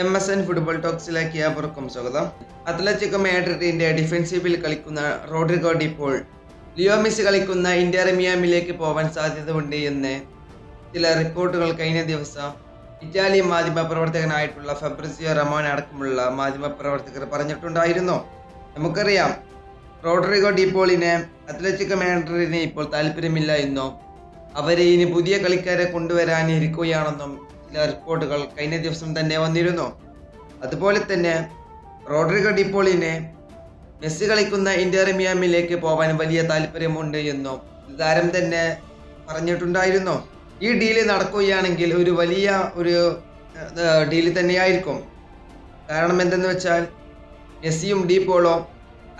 M S N football ടോക്സിലേക്ക് ഏവർക്കും സ്വാഗതം. അത്ലറ്റിക് മാഡ്രിഡിന്റെ ഡിഫൻസീവിൽ കളിക്കുന്ന Rodrigo De Paul Leo Messi കളിക്കുന്ന ഇന്റർ മിയാമിലേക്ക് പോവാൻ സാധ്യതയുണ്ട് എന്ന് ചില റിപ്പോർട്ടുകൾ കഴിഞ്ഞ ദിവസം ഇറ്റാലിയൻ മാധ്യമ പ്രവർത്തകനായിട്ടുള്ള ഫെബ്രിസിയോ റമോൻ അടക്കമുള്ള മാധ്യമ പ്രവർത്തകർ പറഞ്ഞിട്ടുണ്ടായിരുന്നു. നമുക്കറിയാം റോഡ്രിഗോ ഡിപ്പോളിനെ അത്ലറ്റിക് മാഡ്രിഡിന് ഇപ്പോൾ താല്പര്യമില്ല എന്നും അവരെ ഇനി പുതിയ കളിക്കാരെ കൊണ്ടുവരാൻ ഇരിക്കുകയാണെന്നും ചില റിപ്പോർട്ടുകൾ കഴിഞ്ഞ ദിവസം തന്നെ വന്നിരുന്നു. അതുപോലെ തന്നെ റോഡ്രിഗോ ഡിപ്പോളിനെ മെസ്സി കളിക്കുന്ന ഇന്റർ മിയാമിലേക്ക് പോകാൻ വലിയ താല്പര്യമുണ്ട് എന്നും താരം തന്നെ പറഞ്ഞിട്ടുണ്ടായിരുന്നു. ഈ ഡീൽ നടക്കുകയാണെങ്കിൽ ഒരു വലിയ ഒരു ഡീൽ തന്നെയായിരിക്കും. കാരണം എന്തെന്ന് വെച്ചാൽ മെസ്സിയും ഡീപോളോ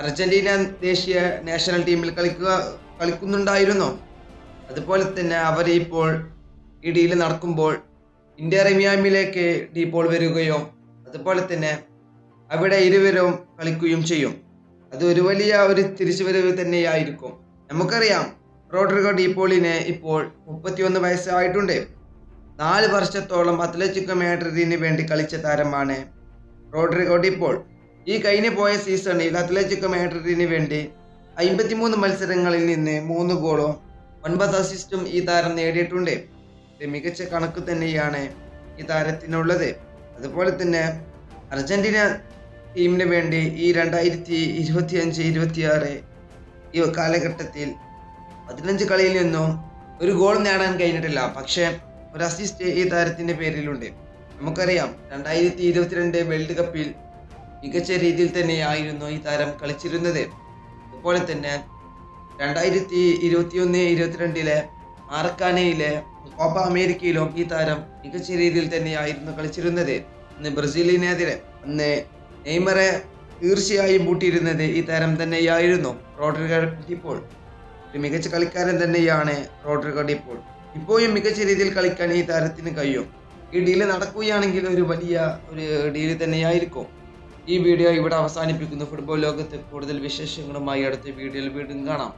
അർജന്റീന ദേശീയ നാഷണൽ ടീമിൽ കളിക്കുക കളിക്കുന്നുണ്ടായിരുന്നു. അതുപോലെ തന്നെ അവർ ഇപ്പോൾ ഈ ഡീൽ നടക്കുമ്പോൾ ഇന്ത്യ മിയാമിലേക്ക് ഡീപോൾ വരികയോ അതുപോലെ തന്നെ അവിടെ ഇരുവരും കളിക്കുകയും ചെയ്യും. അത് ഒരു വലിയ ഒരു തിരിച്ചുവരവ് തന്നെയായിരിക്കും. നമുക്കറിയാം റോഡ്രിഗോ ഡീപോളിന് ഇപ്പോൾ മുപ്പത്തിയൊന്ന് വയസ്സായിട്ടുണ്ട്. നാല് വർഷത്തോളം അത്ലറ്റിക്കോ മാഡ്രിഡിന് വേണ്ടി കളിച്ച താരമാണ് റോഡ്രിഗോ ഡിപ്പോൾ ഈ കഴിഞ്ഞു പോയ സീസണിൽ അത്ലറ്റിക്കോ മാഡ്രിഡിന് വേണ്ടി അമ്പത്തിമൂന്ന് മത്സരങ്ങളിൽ നിന്ന് മൂന്ന് ഗോളും ഒൻപത് അസിസ്റ്റും ഈ താരം നേടിയിട്ടുണ്ട്. മികച്ച കണക്ക് തന്നെയാണ് ഈ താരത്തിനുള്ളത്. അതുപോലെ തന്നെ അർജന്റീന ടീമിന് വേണ്ടി ഈ രണ്ടായിരത്തി ഇരുപത്തി അഞ്ച് ഇരുപത്തിയാറ് ഈ കാലഘട്ടത്തിൽ പതിനഞ്ച് കളിയിൽ നിന്നും ഒരു ഗോൾ നേടാൻ കഴിഞ്ഞിട്ടില്ല. പക്ഷേ ഒരു അസിസ്റ്റ് ഈ താരത്തിന്റെ പേരിലുണ്ട്. നമുക്കറിയാം രണ്ടായിരത്തി ഇരുപത്തിരണ്ട് വേൾഡ് കപ്പിൽ മികച്ച രീതിയിൽ തന്നെയായിരുന്നു ഈ താരം കളിച്ചിരുന്നത്. അതുപോലെ തന്നെ രണ്ടായിരത്തി ഇരുപത്തിയൊന്ന് ഇരുപത്തിരണ്ടിലെ മാറക്കാനയിലെ കോപ്പ അമേരിക്കയിലും ഈ താരം മികച്ച രീതിയിൽ തന്നെയായിരുന്നു കളിച്ചിരുന്നത്. അന്ന് ബ്രസീലിനെതിരെ അന്ന് നെയ്മറെ തീർച്ചയായും പൂട്ടിയിരുന്നത് ഈ താരം തന്നെയായിരുന്നു റോഡ്രിഗോ ഡിപ്പോൾ. ഒരു മികച്ച കളിക്കാരൻ തന്നെയാണ് റോഡ്രിഗോ ഡിപ്പോൾ. ഇപ്പോഴും മികച്ച രീതിയിൽ കളിക്കാൻ ഈ താരത്തിന് കഴിയും. ഈ ഡീൽ നടക്കുകയാണെങ്കിൽ ഒരു വലിയ ഒരു ഡീൽ തന്നെയായിരിക്കും. ഈ വീഡിയോ ഇവിടെ അവസാനിപ്പിക്കുന്നു. ഫുട്ബോൾ ലോകത്ത് കൂടുതൽ വിശേഷങ്ങളുമായി അടുത്ത വീഡിയോയിൽ വീണ്ടും കാണാം.